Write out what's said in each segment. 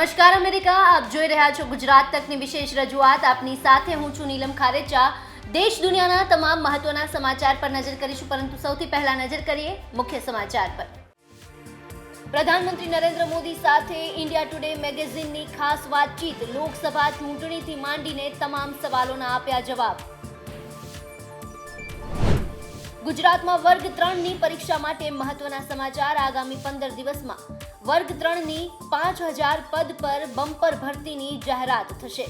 નમસ્કાર અમેરિકા, આપ જોઈ રહ્યા છો ગુજરાત તકની વિશેષ રજૂઆત. આપની સાથે હું છું નીલમ ખારેચા. દેશ દુનિયાના તમામ મહત્વના સમાચાર પર નજર કરીશું, પરંતુ સૌથી પહેલા નજર કરીએ મુખ્ય સમાચાર પર. પ્રધાનમંત્રી નરેન્દ્ર મોદી સાથે ઇન્ડિયા ટુડે મેગેઝિનની ખાસ વાતચીત. લોકસભા ચૂંટણીથી માંડીને તમામ સવાલોના આપ્યા જવાબ. ગુજરાતમાં વર્ગ ત્રણની પરીક્ષા માટે મહત્વના સમાચાર આગામી પંદર દિવસમાં. વર્ગ ત્રણની પાંચ હજાર પદ પર બમ્પર ભરતીની જાહેરાત થશે.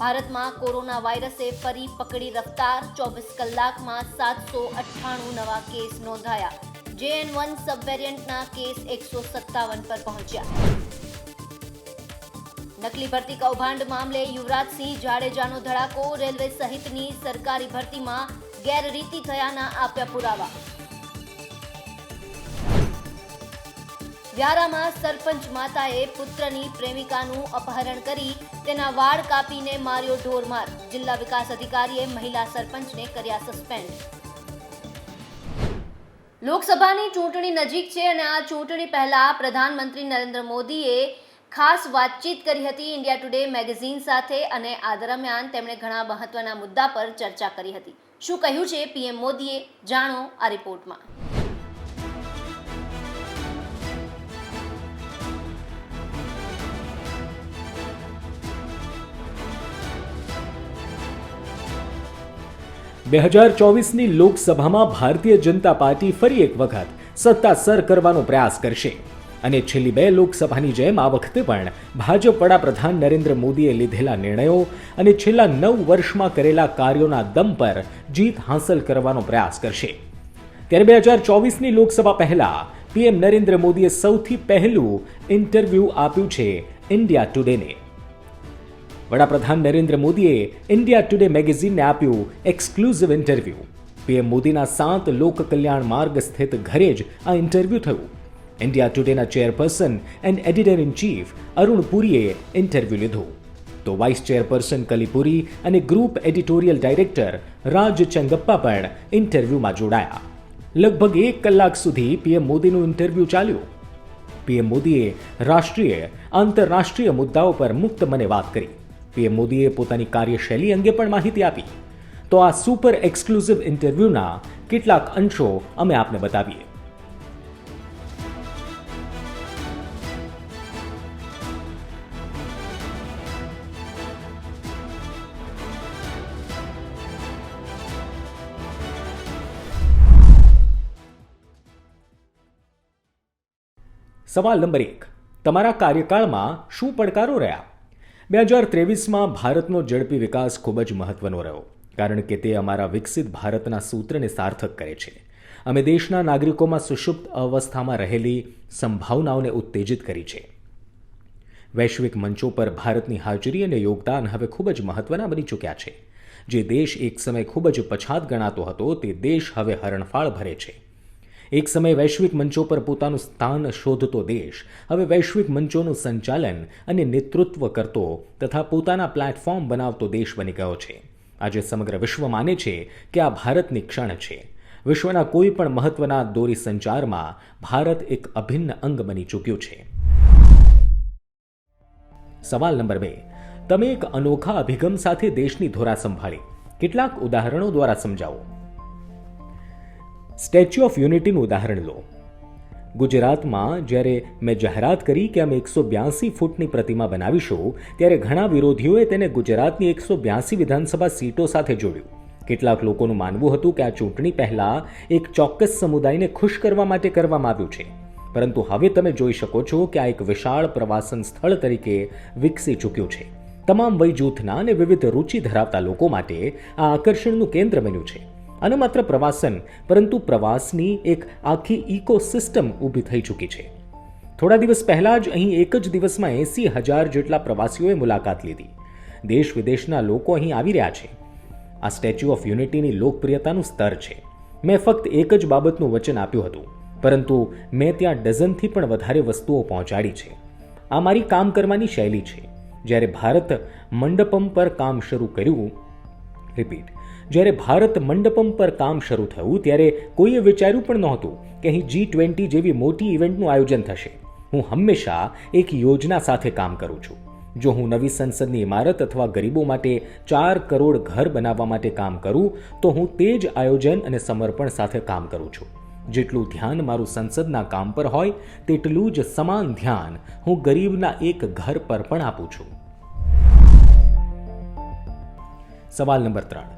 ભારતમાં કોરોના વાયરસે ફરી પકડી રફતાર, ચોવીસ કલાકમાં સાતસો અઠ્ઠાણું નવા કેસ નોંધાયા. જેએન વન સબવેરિયન્ટના કેસ એકસો સત્તાવન પર પહોંચ્યા. નકલી ભરતી કૌભાંડ મામલે યુવરાજસિંહ જાડેજાનો ધડાકો રેલવે સહિતની સરકારી ભરતીમાં ગેરરીતિ થયાના આપ્યા પુરાવા. વ્યારામાં સરપંચ માતાએ પુત્રની પ્રેમિકાનું અપહરણ કરી તેના વાળ કાપીને માર્યો ઢોરમાર. જિલ્લા વિકાસ અધિકારીએ મહિલા સરપંચને કર્યા સસ્પેન્ડ. લોકસભાની ચૂંટણી નજીક છે અને આ ચૂંટણી પહેલા પ્રધાનમંત્રી નરેન્દ્ર મોદીએ ખાસ વાતચીત કરી હતી ઇન્ડિયા ટુડે મેગેઝિન સાથે અને આ દરમિયાન તેમણે ઘણા મહત્વના મુદ્દા પર ચર્ચા કરી હતી. શું કહ્યું છે પીએમ મોદીએ? જાણો આ રિપોર્ટમાં. બે હજાર ચોવીસની લોકસભામાં ભારતીય જનતા પાર્ટી ફરી એક વખત સત્તા સર કરવાનો પ્રયાસ કરશે. અને છેલ્લી બે લોકસભાની જેમ આ વખતે પણ ભાજપ વડાપ્રધાન નરેન્દ્ર મોદીએ લીધેલા નિર્ણયો અને છેલ્લા નવ વર્ષમાં કરેલા કાર્યોના દમ પર જીત હાંસલ કરવાનો પ્રયાસ કરશે. ત્યારે બે હજાર ચોવીસની લોકસભા પહેલા પીએમ નરેન્દ્ર મોદીએ સૌથી પહેલું ઇન્ટરવ્યૂ આપ્યું છે ઇન્ડિયા ટુડેને. વડાપ્રધાન નરેન્દ્ર મોદીએ ઇન્ડિયા ટુડે મેગેઝિનને આપ્યું એક્સક્લુઝિવ ઇન્ટરવ્યૂ. પીએમ મોદીના સાત લોક કલ્યાણ માર્ગ સ્થિત ઘરે જ આ ઇન્ટરવ્યૂ થયું. India ટુડેના chairperson and editor in chief Arun પુરીએ ઇન્ટરવ્યૂ લીધું. તો વાઇસ ચેરપર્સન કલીપુરી અને group editorial director Raj Chengappa પણ ઇન્ટરવ્યૂમાં જોડાયા. લગભગ એક કલાક સુધી પીએમ મોદીનું ઇન્ટરવ્યૂ ચાલ્યું. પીએમ મોદીએ રાષ્ટ્રીય, આંતરરાષ્ટ્રીય મુદ્દાઓ પર મુક્ત મને વાત કરી. પીએમ મોદીએ પોતાની કાર્યશૈલી અંગે પણ માહિતી આપી. તો આ સુપર એક્સક્લુઝિવ ઇન્ટરવ્યૂના કેટલાક અંશો અમે આપને બતાવીએ. સવાલ નંબર એક. તમારા કાર્યકાળમાં શું પડકારો રહ્યા? બે હજાર ત્રેવીસમાં ભારતનો ઝડપી વિકાસ ખૂબ જ મહત્વનો રહ્યો, કારણ કે તે અમારા વિકસિત ભારતના સૂત્રને સાર્થક કરે છે. અમે દેશના નાગરિકોમાં સુષુપ્ત અવસ્થામાં રહેલી સંભાવનાઓને ઉત્તેજિત કરી છે. વૈશ્વિક મંચો પર ભારતની હાજરી અને યોગદાન હવે ખૂબ જ મહત્વના બની ચૂક્યા છે. જે દેશ એક સમય ખૂબ જ પછાત ગણાતો હતો, તે દેશ હવે હરણફાળ ભરે છે. એક સમય વૈશ્વિક મંચો પર પોતાનું સ્થાન શોધતો દેશ. હવે વૈશ્વિક મંચોનું સંચાલન અને નેતૃત્વ કરતો તથા પોતાના પ્લેટફોર્મ બનાવતો દેશ બની ગયો છે. આજે સમગ્ર વિશ્વ માને છે કે આ ભારતની ક્ષણ છે. વિશ્વના કોઈ પણ મહત્વના દોરી સંચારમાં ભારત એક અભિન્ન અંગ બની ચૂક્યું છે. સવાલ નંબર બે. તમે એક અનોખા અભિગમ સાથે દેશની ધોરા સંભાળી. કેટલાક ઉદાહરણો દ્વારા સમજાવો. સ્ટેચ્યુ ઓફ યુનિટીનું ઉદાહરણ લો. ગુજરાતમાં જ્યારે મેં જાહેરાત કરી કે અમે એકસો બ્યાસી ફૂટની પ્રતિમા બનાવીશું, ત્યારે ઘણા વિરોધીઓએ તેને ગુજરાતની એકસો બ્યાસી વિધાનસભા સીટો સાથે જોડ્યું. કેટલાક લોકોનું માનવું હતું કે આ ચૂંટણી પહેલાં એક ચોક્કસ સમુદાયને ખુશ કરવા માટે કરવામાં આવ્યું છે. પરંતુ હવે તમે જોઈ શકો છો કે આ એક વિશાળ પ્રવાસન સ્થળ તરીકે વિકસી ચૂક્યું છે. તમામ વય જૂથના અને વિવિધ રુચિ ધરાવતા લોકો માટે આ આકર્ષણનું કેન્દ્ર બન્યું છે. અને માત્ર પ્રવાસન, પરંતુ પ્રવાસની એક આખી ઇકોસિસ્ટમ ઊભી થઈ ચૂકી છે. થોડા દિવસ પહેલાં જ અહીં એક જ દિવસમાં એસી હજાર જેટલા પ્રવાસીઓએ મુલાકાત લીધી. દેશ વિદેશના લોકો અહીં આવી રહ્યા છે. આ સ્ટેચ્યુ ઓફ યુનિટીની લોકપ્રિયતાનું સ્તર છે. મેં ફક્ત એક જ બાબતનું વચન આપ્યું હતું, પરંતુ મેં ત્યાં ડઝનથી પણ વધારે વસ્તુઓ પહોંચાડી છે. આ મારી કામ કરવાની શૈલી છે. જ્યારે ભારત મંડપમ પર કામ શરૂ કર્યું રિપીટ. જ્યારે ભારત મંડપમ પર કામ શરૂ થયું, ત્યારે કોઈએ વિચાર્યું પણ નહોતું કે અહીં જી ટ્વેન્ટી જેવી મોટી ઇવેન્ટનું આયોજન થશે. હું હંમેશા એક યોજના સાથે કામ કરું છું. જો હું નવી સંસદની ઇમારત અથવા ગરીબો માટે ચાર કરોડ ઘર બનાવવા માટે કામ કરું, તો હું તે જ આયોજન અને સમર્પણ સાથે કામ કરું છું. જેટલું ધ્યાન મારું સંસદના કામ પર હોય, તેટલું જ સમાન ધ્યાન હું ગરીબના એક ઘર પર પણ આપું છું. સવાલ નંબર ત્રણ.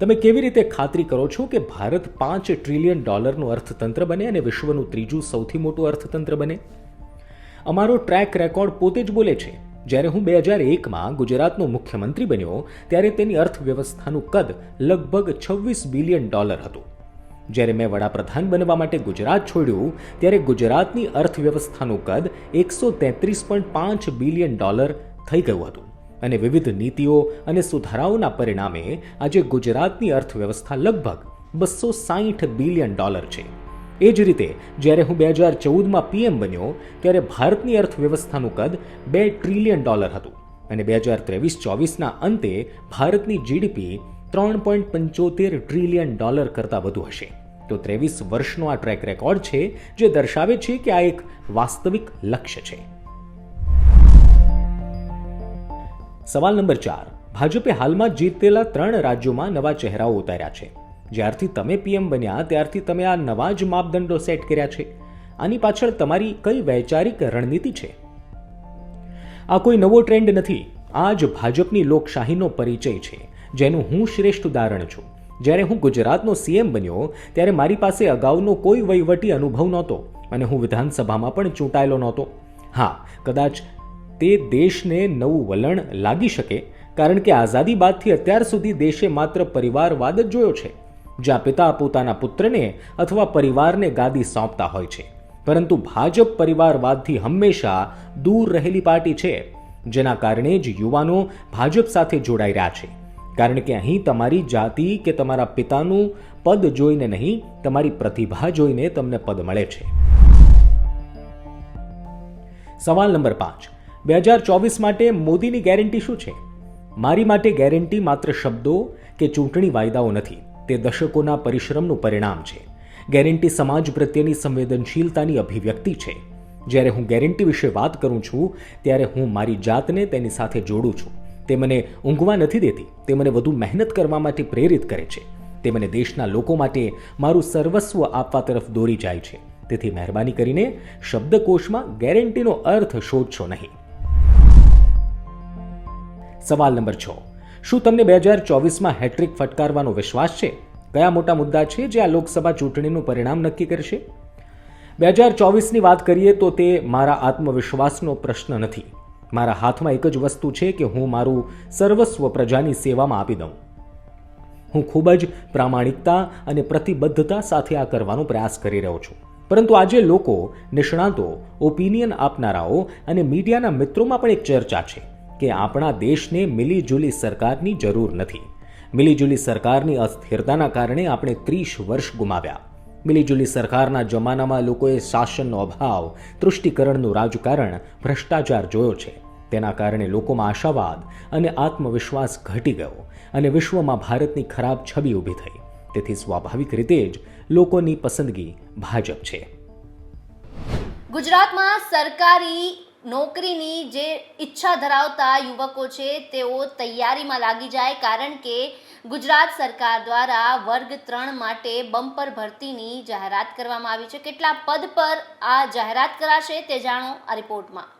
તમે કેવી રીતે ખાતરી કરો છો કે ભારત પાંચ ટ્રિલિયન ડોલરનું અર્થતંત્ર બને અને વિશ્વનું ત્રીજું સૌથી મોટું અર્થતંત્ર બને? અમારો ટ્રેક રેકોર્ડ પોતે જ બોલે છે, જ્યારે હું બે હજાર એકમાં ગુજરાતનો મુખ્યમંત્રી બન્યો, ત્યારે તેની અર્થવ્યવસ્થાનું કદ લગભગ છવ્વીસ બિલિયન ડોલર હતું. જ્યારે મેં વડાપ્રધાન બનવા માટે ગુજરાત છોડ્યું, ત્યારે ગુજરાતની અર્થવ્યવસ્થાનું કદ એકસો તેત્રીસ પોઈન્ટ પાંચ બિલિયન ડોલર થઈ ગયું હતું. અને વિવિધ નીતિઓ અને સુધારાઓના પરિણામે આજે ગુજરાતની અર્થવ્યવસ્થા લગભગ બસો સાહીઠ બિલિયન ડોલર છે. એ જ રીતે, જ્યારે હું બે હજાર ચૌદમાં પીએમ બન્યો, ત્યારે ભારતની અર્થવ્યવસ્થાનું કદ બે ટ્રિલિયન ડોલર હતું અને બે હજાર ત્રેવીસ ચોવીસના અંતે ભારતની જીડીપી ત્રણ પોઈન્ટ પંચોતેર ટ્રિલિયન ડોલર કરતાં વધુ હશે. તો ત્રેવીસ વર્ષનો આ ટ્રેક રેકોર્ડ છે, જે દર્શાવે છે કે આ એક વાસ્તવિક લક્ષ્ય છે. સવાલ નંબર ચાર. ભાજપે હાલમાં જીતેલા ત્રણ રાજ્યોમાં નવા ચહેરાઓ ઉતાર્યા છે. જ્યારથી તમે પીએમ બન્યા, ત્યારથી તમે આ નવા જ માપદંડો સેટ કર્યા છે. આની પાછળ તમારી કઈ વૈચારિક રણનીતિ છે? આ કોઈ નવો ટ્રેન્ડ નથી. આ જ ભાજપની લોકશાહીનો પરિચય છે, જેનું હું શ્રેષ્ઠ ઉદાહરણ છું. જ્યારે હું ગુજરાતનો સીએમ બન્યો, ત્યારે મારી પાસે અગાઉનો કોઈ વહીવટી અનુભવ નહોતો અને હું વિધાનસભામાં પણ ચૂંટાયેલો નહોતો. હા, કદાચ તે દેશને નવું વલણ લાગી શકે, કારણ કે આઝાદી બાદથી અત્યાર સુધી દેશે માત્ર પરિવારવાદ જ જોયો છે. જ્યાં પિતા પોતાના પુત્રને અથવા પરિવારને ગાદી સોંપતા હોય છે. પરંતુ ભાજપ પરિવારવાદથી હંમેશા દૂર રહેલી પાર્ટી છે. જેના કારણે જ યુવાનો ભાજપ સાથે જોડાઈ રહ્યા છે. કારણ કે અહીં તમારી જાતિ કે તમારા પિતાનું પદ જોઈને નહીં, તમારી પ્રતિભા જોઈને તમને પદ મળે છે. સવાલ નંબર પાંચ. બે હજાર ચોવીસ માટે મોદીની ગેરંટી શું છે? મારી માટે ગેરંટી માત્ર શબ્દો કે ચૂંટણી વાયદાઓ નથી. તે દશકોના પરિશ્રમનું પરિણામ છે. ગેરંટી સમાજ પ્રત્યેની સંવેદનશીલતાની અભિવ્યક્તિ છે. જ્યારે હું ગેરંટી વિશે વાત કરું છું, ત્યારે હું મારી જાતને તેની સાથે જોડું છું. તે મને ઊંઘવા નથી દેતી. તે મને વધુ મહેનત કરવા માટે પ્રેરિત કરે છે. તે મને દેશના લોકો માટે મારું સર્વસ્વ આપવા તરફ દોરી જાય છે. તેથી મહેરબાની કરીને શબ્દકોશમાં ગેરંટીનો અર્થ શોધશો નહીં. સવાલ નંબર છ. શું તમને બે હજાર ચોવીસમાં હેટ્રિક ફટકારવાનો વિશ્વાસ છે? કયા મોટા મુદ્દા છે જે આ લોકસભા ચૂંટણીનું પરિણામ નક્કી કરશે? બે હજાર ચોવીસની વાત કરીએ તો તે મારા આત્મવિશ્વાસનો પ્રશ્ન નથી. મારા હાથમાં એક જ વસ્તુ છે કે હું મારું સર્વસ્વ પ્રજાની સેવામાં આપી દઉં. હું ખૂબ જ પ્રામાણિકતા અને પ્રતિબદ્ધતા સાથે આ કરવાનો પ્રયાસ કરી રહ્યો છું. પરંતુ આજે લોકો, નિષ્ણાતો ઓપિનિયન આપનારાઓ અને મીડિયાના મિત્રોમાં પણ એક ચર્ચા છે. કે આપણા દેશને મિલીજુલી સરકારની જરૂર નથી. મિલીજુલી સરકારની અસ્થિરતાના કારણે આપણે ત્રીસ વર્ષ ગુમાવ્યા. મિલીજુલી સરકારના જમાનામાં લોકોએ શાસનનો અભાવ, તૃષ્ટિકરણનું રાજકારણ, ભ્રષ્ટાચાર જોયો છે. તેના કારણે લોકોમાં આશાવાદ અને આત્મવિશ્વાસ ઘટી ગયો અને વિશ્વમાં ભારતની ખરાબ છબી ઊભી થઈ. તેથી સ્વાભાવિક રીતે જ લોકોની પસંદગી ભાજપ છે. ગુજરાતમાં સરકારી નોકરીની જે ઈચ્છા ધરાવતા યુવકો છે, તેઓ તૈયારીમાં લાગી જાય કારણ કે ગુજરાત સરકાર દ્વારા વર્ગ ત્રણ માટે બમ્પર ભરતીની જાહેરાત કરવામાં આવી છે. કેટલા પદ પર આ જાહેરાત કરાશે તે જાણો આ રિપોર્ટમાં.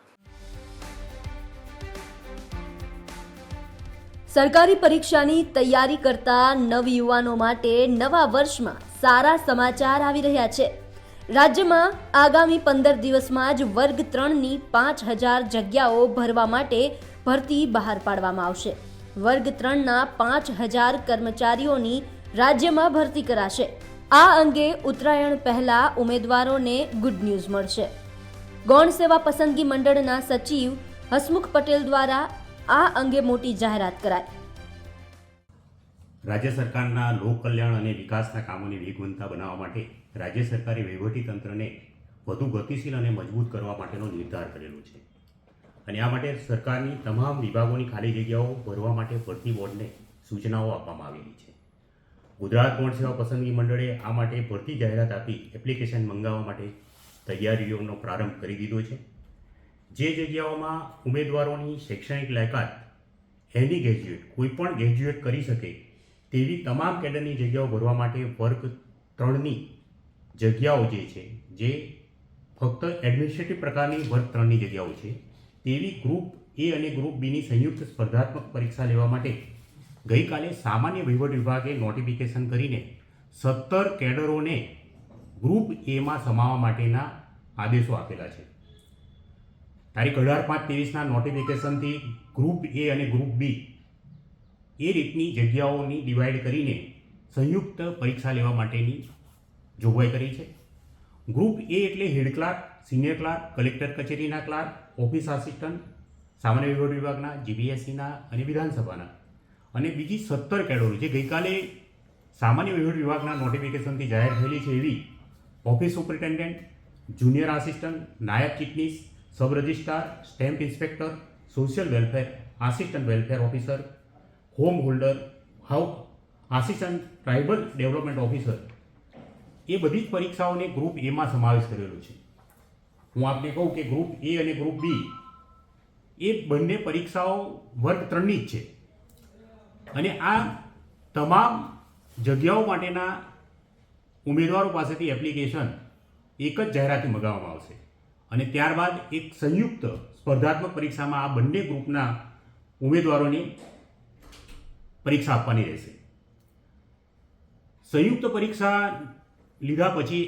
સરકારી પરીક્ષાની તૈયારી કરતા નવયુવાનો માટે નવા વર્ષમાં સારા સમાચાર આવી રહ્યા છે. રાજ્યમાં આગામી પંદર દિવસમાં જ વર્ગ ત્રણની પાંચ હજાર જગ્યાઓ ભરવા માટે ભરતી બહાર પાડવામાં આવશે. વર્ગ ત્રણના પાંચ હજાર કર્મચારીઓની રાજ્યમાં ભરતી કરાશે. આ અંગે ઉત્તરાયણ પહેલા ઉમેદવારોને ગુડ ન્યૂઝ મળશે. ગૌણ સેવા પસંદગી મંડળના સચિવ હસમુખ પટેલ દ્વારા આ અંગે મોટી જાહેરાત કરાઈ. રાજ્ય સરકારના લોક કલ્યાણ અને વિકાસના કામોની વેગવંતા બનાવવા માટે રાજ્ય સરકારે વહીવટીતંત્રને વધુ ગતિશીલ અને મજબૂત કરવા માટેનો નિર્ધાર કરેલો છે. અને આ માટે સરકારની તમામ વિભાગોની ખાલી જગ્યાઓ ભરવા માટે ભરતી બોર્ડને સૂચનાઓ આપવામાં આવેલી છે. ગુજરાત ગૌણ સેવા પસંદગી મંડળે આ માટે ભરતી જાહેરાત આપી એપ્લિકેશન મંગાવવા માટે તૈયારીઓનો પ્રારંભ કરી દીધો છે. જે જગ્યાઓમાં ઉમેદવારોની શૈક્ષણિક લાયકાત, એની ગ્રેજ્યુએટ કોઈ પણ ગ્રેજ્યુએટ કરી શકે તેવી તમામ કેડરની જગ્યાઓ ભરવા માટે વર્ગ ત્રણની જગ્યાઓ જે છે, જે ફક્ત એડમિનિસ્ટ્રેટિવ પ્રકારની વર્ગ ત્રણની જગ્યાઓ છે, તેવી ગ્રુપ એ અને ગ્રુપ બીની સંયુક્ત સ્પર્ધાત્મક પરીક્ષા લેવા માટે ગઈકાલે સામાન્ય વહીવટ વિભાગે નોટિફિકેશન કરીને સત્તર કેડરોને ગ્રુપ એમાં સમાવવા માટેના આદેશો આપેલા છે. તારીખ અઢાર પાંચ ત્રેવીસના નોટિફિકેશનથી ગ્રુપ એ અને ગ્રુપ બી એ રીતની જગ્યાઓની ડિવાઈડ કરીને સંયુક્ત પરીક્ષા લેવા માટેની જોગવાઈ કરી છે. ગ્રુપ એ એટલે head clerk, senior clerk, collector કચેરીના ક્લાર્ક, ઓફિસ આસિસ્ટન્ટ, સામાન્ય વહીવટ વિભાગના જીબીએસસીના અને વિધાનસભાના. અને બીજી સત્તર કેડોરી જે ગઈકાલે સામાન્ય વહીવટ વિભાગના નોટિફિકેશનથી જાહેર થયેલી છે એવી ઓફિસ સુપરિન્ટેન્ડન્ટ, જુનિયર આસિસ્ટન્ટ, નાયબ Chitnis sub registrar, stamp inspector, social welfare, assistant welfare officer, home holder, how, assistant tribal development officer એ બધી જ પરીક્ષાઓને ગ્રુપ એમાં સમાવેશ કરેલો છે. હું આપને કહું કે ગ્રુપ એ અને ગ્રુપ બી એ બંને પરીક્ષાઓ વર્ગ ત્રણની જ છે. અને આ તમામ જગ્યાઓ માટેના ઉમેદવારો પાસેથી એપ્લિકેશન એક જ જાહેરાતી મગાવવામાં આવશે. અને ત્યારબાદ એક સંયુક્ત સ્પર્ધાત્મક પરીક્ષામાં આ બંને ગ્રુપના ઉમેદવારોની પરીક્ષા આપવાની રહેશે. સંયુક્ત પરીક્ષા લીધા પછી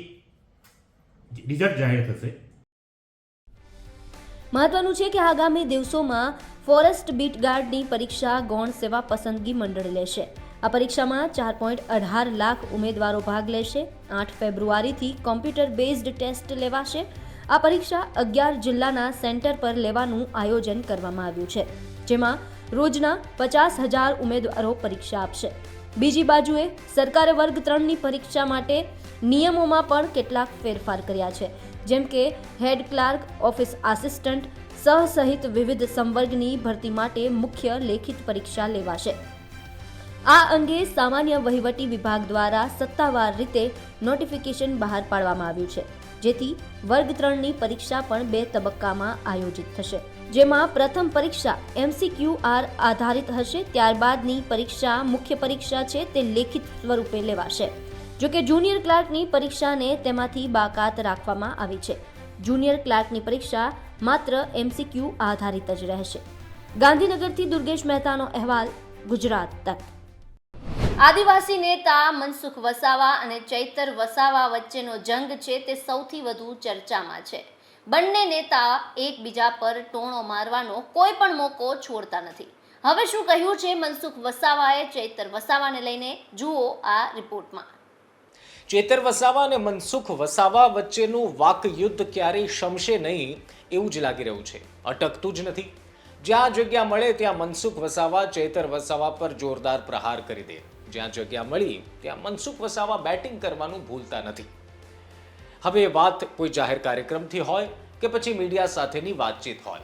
રિઝલ્ટ જાહેર થશે. મહત્વનું છે કે આગામી દિવસોમાં ફોરેસ્ટ બીટ ગાર્ડની પરીક્ષા ગૌણ સેવા પસંદગી મંડળ લેશે. આ પરીક્ષામાં ચાર પોઈન્ટ અઢાર લાખ ઉમેદવારો ભાગ લેશે. આઠ ફેબ્રુઆરીથી કોમ્પ્યુટર બેઝડ ટેસ્ટ લેવાશે. આ પરીક્ષા અગિયાર જિલ્લાના સેન્ટર પર લેવાનું આયોજન કરવામાં આવ્યું છે, જેમાં રોજના પચાસ હજાર ઉમેદવારો પરીક્ષા આપશે. બીજી બાજુએ સરકારે વર્ગ ત્રણની પરીક્ષા માટે નિયમોમાં પણ કેટલાક ફેરફાર કર્યા છે. જેમ કે, હેડ ક્લાર્ક, ઓફિસ આસિસ્ટન્ટ સહ સહિત વિવિધ સંવર્ગની ભરતી માટે મુખ્ય લેખિત પરીક્ષા લેવાશે. આ અંગે સામાન્ય વહીવટી વિભાગ દ્વારા સત્તાવાર રીતે નોટિફિકેશન બહાર પાડવામાં આવ્યું છે. જેથી વર્ગ ત્રણની પરીક્ષા પણ બે તબક્કામાં આયોજિત થશે. જેમાં પ્રથમ પરીક્ષા એમસીક્યુ આર આધારિત હશે, ત્યારબાદની પરીક્ષા મુખ્ય પરીક્ષા છે તે લેખિત સ્વરૂપે લેવાશે. જો કે જુનિયર ક્લાર્કની પરીક્ષાને તેમાંથી બાકાત રાખવામાં આવી છે. જુનિયર ક્લાર્કની પરીક્ષા માત્ર એમસીક્યુ આધારિત જ રહેશે. ગાંધીનગરથી દુર્ગેશ મહેતાનો અહેવાલ, ગુજરાત તક. આદિવાસી નેતા મનસુખ વસાવા અને ચૈતર વસાવા વચ્ચેનો જંગ છે તે સૌથી વધુ ચર્ચામાં છે. બંને નેતા એકબીજા પર ટોણો મારવાનો કોઈ પણ મોકો છોડતા નથી. હવે શું કહ્યું છે મનસુખ વસાવાએ ચૈતર વસાવાને લઈને? જુઓ આ રિપોર્ટમાં. ચેતર વસાવા અને મનસુખ વસાવા વચ્ચેનું વાકયુદ્ધ ક્યારેય શમશે નહીં એવું જ લાગી રહ્યું છે. અટકતું જ નથી. જ્યાં જગ્યા મળે ત્યાં મનસુખ વસાવા ચેતર વસાવા પર જોરદાર પ્રહાર કરી દે. જ્યાં જગ્યા મળી ત્યાં મનસુખ વસાવા બેટિંગ કરવાનું ભૂલતા નથી. હવે વાત કોઈ જાહેર કાર્યક્રમથી હોય કે પછી મીડિયા સાથેની વાતચીત હોય.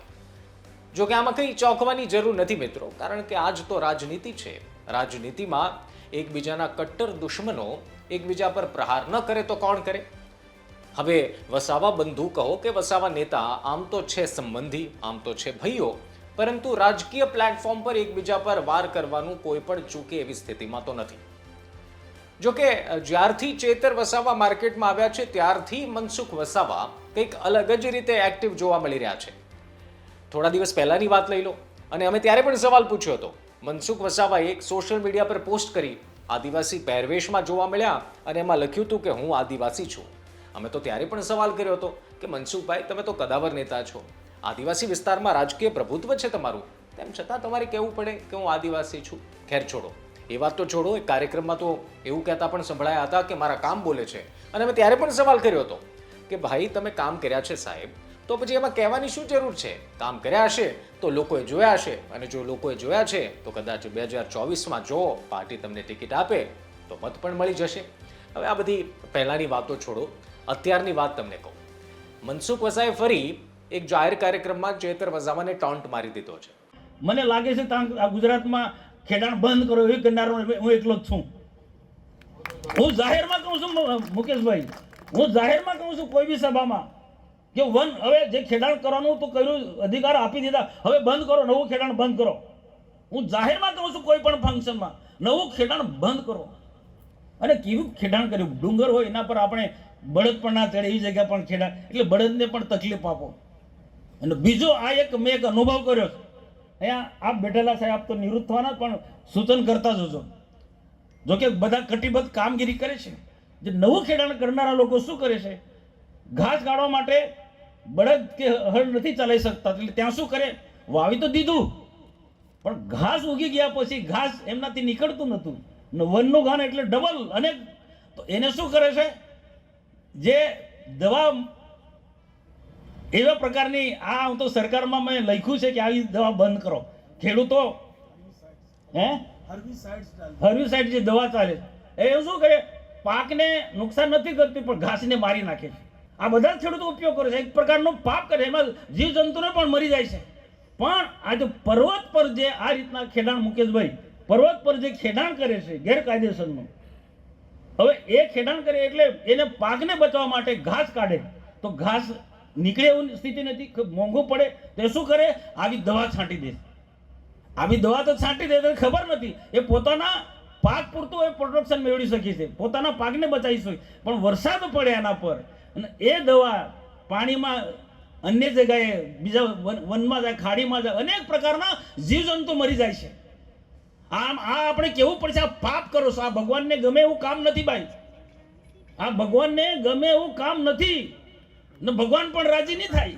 જો કે આમાં કંઈ ચોંકવાની જરૂર નથી મિત્રો, કારણ કે આજ તો રાજનીતિ છે. રાજનીતિમાં એકબીજાના કટ્ટર દુશ્મનો એકબીજા પર પ્રહાર ન કરે તો કોણ કરે? હવે વસાવા બંધુ કહો કે વસાવા નેતા આમ તો છે સંબંધી, આમ તો છે ભાઈઓ, પરંતુ રાજકીય પ્લેટફોર્મ પર એકબીજા પર વાર કરવાનું કોઈ પણ ચૂકે એવી સ્થિતિમાં તો નથી. જોકે, જ્યારથી ચેતર વસાવા માર્કેટમાં આવ્યા છે, ત્યારથી મનસુખ વસાવા કંઈક અલગ જ રીતે એક્ટિવ જોવા મળી રહ્યા છે. થોડા દિવસ પહેલાની વાત લઈ લો. અને અમે ત્યારે પણ સવાલ પૂછ્યો હતો. મનસુખ વસાવાએ એક સોશિયલ મીડિયા પર પોસ્ટ કરી, આદિવાસી પહેરવેશમાં જોવા મળ્યા અને એમાં લખ્યું હતું કે હું આદિવાસી છું. અમે તો ત્યારે પણ સવાલ કર્યો હતો કે, મનસુખભાઈ, તમે તો કદાવર નેતા છો. આદિવાસી વિસ્તારમાં રાજકીય પ્રભુત્વ છે તમારું. તેમ છતાં તમારે કહેવું પડે કે હું આદિવાસી છું. ખેર છોડો. એ વાત તો છોડો એક કાર્યક્રમમાં તો એવું કહેતા પણ સંભળાયા હતા કે, મારા કામ બોલે છે. અને અમે ત્યારે પણ સવાલ કર્યો હતો કે, ભાઈ, તમે કામ કર્યા છે સાહેબ. તો પછી એમાં કહેવાની શું જરૂર છે? કામ કર્યા હશે તો લોકોએ જોયા હશે અને જો લોકોએ જોયા છે તો કદાચ બે હજાર ચોવીસમાં જો પાર્ટી તમને ટિકિટ આપે તો મત પણ મળી જશે. હવે આ બધી પહેલાંની વાતો છોડો. અત્યારની વાત તમને કહું. મનસુખ વસાએ ફરી એક જાહેર કાર્યક્રમમાં ચેતર વસાવાને ટોન્ટ મારી દીધો છે. મને લાગે છે ગુજરાતમાં ખેડાણ બંધ કરો એ કરનારો હું એકલો જ છું. હું જાહેરમાં કહું છું મુકેશભાઈ. હું જાહેરમાં કહું છું કોઈ બી સભામાં કે વન, હવે જે ખેડાણ કરવાનું તો કર્યું, અધિકાર આપી દીધા. હવે બંધ કરો, નવું ખેડાણ બંધ કરો. હું જાહેરમાં કહું છું, કોઈ પણ ફંક્શનમાં, નવું ખેડાણ બંધ કરો. અને કેવું ખેડાણ કર્યું? ડુંગર હોય, એના પર આપણે બળદ પણ ના ચડે, એ જગ્યા પણ ખેડાણ. એટલે બળદને પણ તકલીફ આપો. અને બીજો આ એક મેં એક અનુભવ કર્યો. અહીંયા આપ બેઠેલા સાહેબ, આપ તો નિવૃત્ત થવાના, પણ સૂચન કરતા જજો. જોકે બધા કટિબદ્ધ કામગીરી કરે છે. જે નવું ખેડાણ કરનારા લોકો શું કરે છે? ઘાસ કાઢવા માટે બળદ કે હળ નથી ચલાવી શકતા. એટલે ત્યાં શું કરે? વાવી તો દીધું. પણ ઘાસ ઉગી ગયા પછી ઘાસ એમનાથી નીકળતું નહોતું. વનનું ઘાન એટલે ડબલ અને તો એને શું કરે છે? જે દવા એવા પ્રકારની આ હું તો સરકારમાં મેં લખ્યું છે કે આવી દવા બંધ કરો. ખેડૂતો, હે? હર્બિસાઇડ જે દવા ચાલે એ શું કરે? પાકને નુકસાન નથી કરતી, પણ ઘાસને મારી નાખે છે. આ બધા ખેડૂતો ઉપયોગ કરે છે. એક પ્રકારનો પાપ કરે એમાં જીવજંતુને પણ મરી જાય છે. પણ આ જો પર્વત પર જે આ રીતના ખેડાણ મુકેશભાઈ, પર્વત પર જે ખેડાણ કરે છે ગેરકાયદેસરનું, હવે એ ખેડાણ કરે એટલે એને પાકને બચાવવા માટે ઘાસ કાઢે. તો ઘાસ નીકળે એવું સ્થિતિ નથી મોંઘું પડે, તો શું કરે? આવી દવા છાંટી દે. આવી દવા તો છાંટી દે તો ખબર નથી. એ પોતાના પાક પૂરતું એ પ્રોટેક્શન મેળવી શકી છે. પોતાના પાકને બચાવી શકે પણ વરસાદ પડે એના પર અને એ દવા પાણીમાં અન્ય જગ્યાએ, બીજા વનમાં જાય, ખાડીમાં જાય, અનેક પ્રકારના જીવજંતુ મરી જાય છે. આમ આ આપણે કેવું પડશે? આ પાપ કરો છો. આ ભગવાનને ગમે એવું કામ નથી ભાઈ આ ભગવાનને ગમે એવું કામ નથી. ને ભગવાન પણ રાજી નહીં થાય.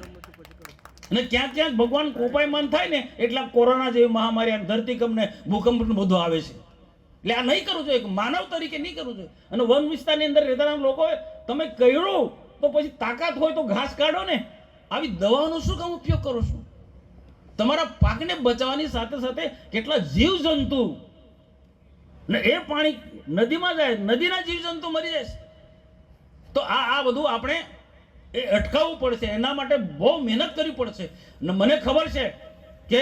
અને ક્યાંક ક્યાંક ભગવાન કોપાયમાન થાય ને, એટલા કોરોના જેવી મહામારી અને ધરતીકંપને ભૂકંપ બધું આવે છે. એટલે આ નહીં કરવું જોઈએ. માનવ તરીકે નહીં કરવું જોઈએ. અને વન વિસ્તારની અંદર રહેતા લોકોએ તમે કર્યું તો પછી તાકાત હોય તો ઘાસ કાઢો ને. આવી દવાનો શું કામ ઉપયોગ કરો છો? તમારા પાકને બચાવવાની સાથે સાથે કેટલા જીવજંતુ ને એ પાણી નદીમાં જાય, નદીના જીવજંતુ મરી જાય છે. તો આ આ બધું આપણે એ અટકાવવું પડશે. એના માટે બહુ મહેનત કરવી પડશે. ને મને ખબર છે કે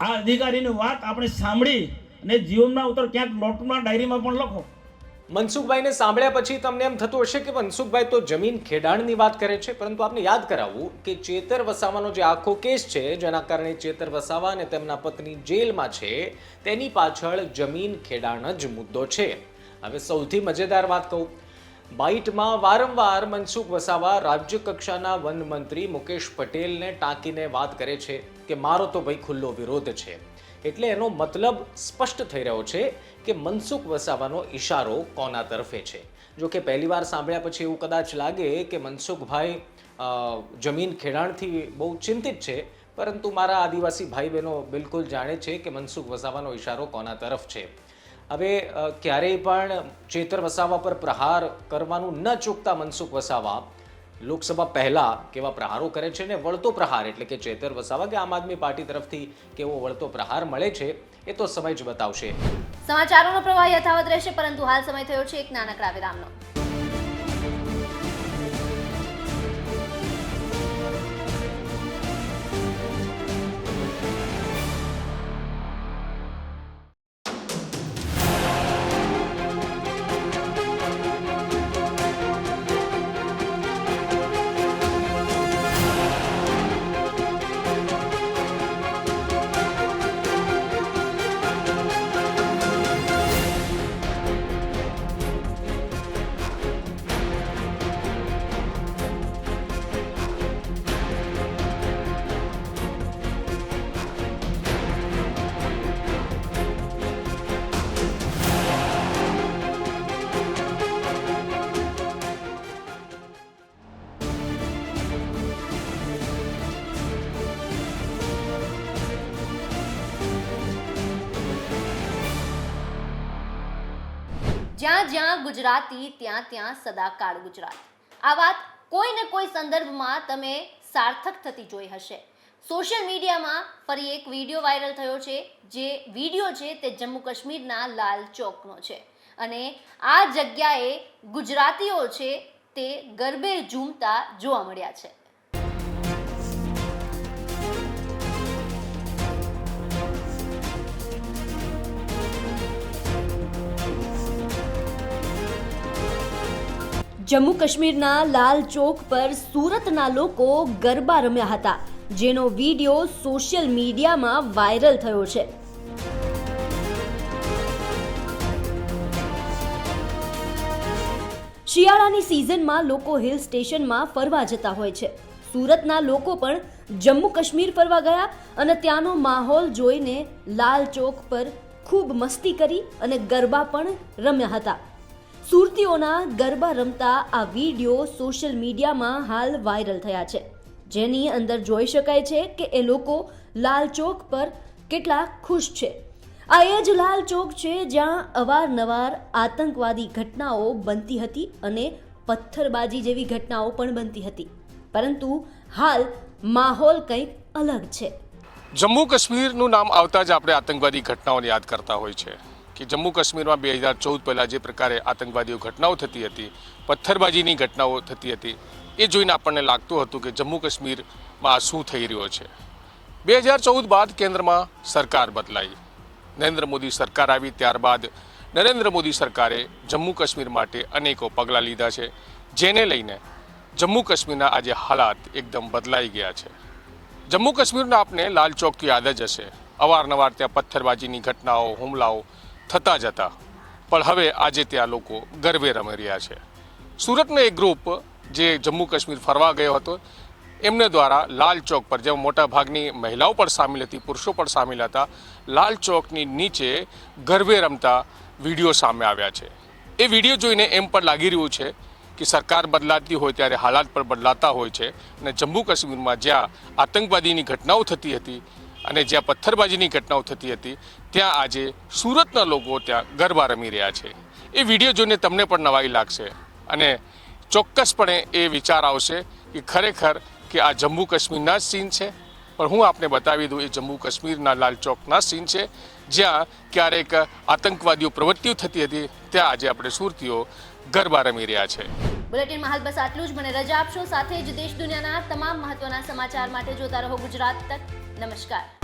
આ અધિકારીની વાત આપણે સાંભળી અને જીવનના ઉત્તર ક્યાંક નોટમાં ડાયરીમાં પણ લખો. મનસુખભાઈને સાંભળ્યા પછી તમને એમ થતું હશે કે મનસુખભાઈ તો જમીન ખેડાણની વાત કરે છે, પરંતુ આપને યાદ કરાવવું કે ચેતર વસાવાનો જે આખો કેસ છે, જેના કારણે ચેતર વસાવા અને તેમના પત્ની જેલમાં છે, તેની પાછળ જમીન ખેડાણ જ મુદ્દો છે. હવે સૌથી મજેદાર વાત કહું. બાઇટમાં વારંવાર મનસુખ વસાવા રાજ્ય કક્ષાના વન મંત્રી મુકેશ પટેલને ટાંકીને વાત કરે છે. કે મારો તો ભાઈ ખુલ્લો વિરોધ છે. એટલે એનો મતલબ સ્પષ્ટ થઈ રહ્યો છે કે મનસુખ વસાવાનો ઈશારો કોના તરફે છે. જો કે પહેલીવાર સાંભળ્યા પછી એવું કદાચ લાગે કે મનસુખભાઈ જમીન ખેડાણથી બહુ ચિંતિત છે, પરંતુ મારા આદિવાસી ભાઈ બહેનો બિલકુલ જાણે છે કે મનસુખ વસાવાનો ઈશારો કોના તરફ છે. હવે ક્યારેય પણ ચેતર વસાવા પર પ્રહાર કરવાનું ન ચૂકતા મનસુખ વસાવા લોકસભા પહેલાં કેવા પ્રહારો કરે છે ને વળતો પ્રહાર, એટલે કે ચેતર વસાવા કે આમ આદમી પાર્ટી તરફથી કેવો વળતો પ્રહાર મળે છે, એ તો સમય જ બતાવશે. સમાચારોનો પ્રવાહ યથાવત રહેશે, પરંતુ હાલ સમય થયો છે એક નાનકડા વિરામનો. જ્યાં જ્યાં ગુજરાતી, ત્યાં ત્યાં સદાકાળ ગુજરાત. આ વાત કોઈ ને કોઈ સંદર્ભમાં તમે સાર્થક થતી જોઈ હશે. સોશિયલ મીડિયામાં ફરી એક વીડિયો વાયરલ થયો છે, જે વીડિયો છે તે જમ્મુ કાશ્મીરના લાલ ચોકનો છે. અને આ જગ્યાએ ગુજરાતીઓ છે તે ગરબે ઝૂમતા જોવા મળ્યા છે. જમ્મુ કાશ્મીરના લાલ ચોક પર સુરતના લોકો ગરબા રમ્યા હતા, જેનો વીડિયો સોશિયલ મીડિયામાં વાયરલ થયો છે. શિયાળાની સિઝનમાં લોકો હિલ સ્ટેશનમાં ફરવા જતા હોય છે. સુરતના લોકો પણ જમ્મુ કાશ્મીર ફરવા ગયા અને ત્યાંનો માહોલ જોઈને લાલ ચોક પર ખૂબ મસ્તી કરી અને ગરબા પણ રમ્યા હતા. સુરતીઓના ગરબા રમતા આ વીડિયો સોશિયલ મીડિયામાં હાલ વાયરલ થયા છે. જેની અંદર જોઈ શકાય છે કે એ લોકો લાલ ચોક પર કેટલા ખુશ છે. આ એ જ લાલ ચોક છે જ્યાં અવારનવાર આતંકવાદી ઘટનાઓ બનતી હતી અને પથ્થરબાજી જેવી ઘટનાઓ પણ બનતી હતી. પરંતુ હાલ માહોલ કંઈક અલગ છે. જમ્મુ કાશ્મીરનું નામ આવતા જ આપણે આતંકવાદી ઘટનાઓને યાદ કરતા હોય છે. કે જમ્મુ કાશ્મીરમાં બે હજાર ચૌદ પહેલાં જે પ્રકારે આતંકવાદીઓ ઘટનાઓ થતી હતી, પથ્થરબાજીની ઘટનાઓ થતી હતી, એ જોઈને આપણને લાગતું હતું કે જમ્મુ કાશ્મીરમાં શું થઈ રહ્યો છે. બે હજાર ચૌદ બાદ કેન્દ્રમાં સરકાર બદલાઈ. નરેન્દ્ર મોદી સરકાર આવી ત્યારબાદ નરેન્દ્ર મોદી સરકારે જમ્મુ કાશ્મીર માટે અનેકો પગલાં લીધા છે, જેને લઈને જમ્મુ કાશ્મીરના આજે હાલાત એકદમ બદલાઈ ગયા છે. જમ્મુ કાશ્મીરના આપને લાલ ચોક યાદ જ હશે. અવારનવાર ત્યાં પથ્થરબાજીની ઘટનાઓ, હુમલાઓ થતા હતા પણ હવે આજે ત્યાં લોકો ગરબે રમી રહ્યા છે. સુરતનો એક ગ્રુપ જે જમ્મુ કાશ્મીર ફરવા ગયો હતો, એમને દ્વારા લાલ ચોક પર જેમાં મોટા ભાગની મહિલાઓ પણ સામેલ હતી, પુરુષો પણ સામેલ હતા, લાલ ચોકની નીચે ગરબે રમતા વીડિયો સામે આવ્યા છે. એ વીડિયો જોઈને એમ પણ લાગી રહ્યું છે કે સરકાર બદલાતી હોય ત્યારે હાલાત પણ બદલાતા હોય છે અને જમ્મુ કાશ્મીરમાં જ્યાં આતંકવાદીની ઘટનાઓ થતી હતી અને જ્યાં પથ્થરબાજીની ઘટનાઓ થતી હતી ત્યાં આજે સુરતના લોકો ત્યાં ગરબા રમી રહ્યા છે. એ વીડિયો જોઈને તમને પણ નવાઈ લાગશે અને ચોક્કસપણે એ વિચાર આવશે કે ખરેખર કે આ જમ્મુ કાશ્મીરના જ સીન છે. પણ હું આપને બતાવી દઉં, એ જમ્મુ કાશ્મીરના લાલ ચોકના સીન છે. જ્યાં ક્યારેક આતંકવાદીઓ પ્રવૃત્તિઓ થતી હતી, ત્યાં આજે આપણે સુરતીઓ ગરબા રમી રહ્યા છે. બુલેટિનમાં હાલ બસ આટલું જ. મને રજા આપશો સાથે જ દેશ દુનિયાના તમામ મહત્વના સમાચાર માટે જોતા રહો ગુજરાત તક. નમસ્કાર.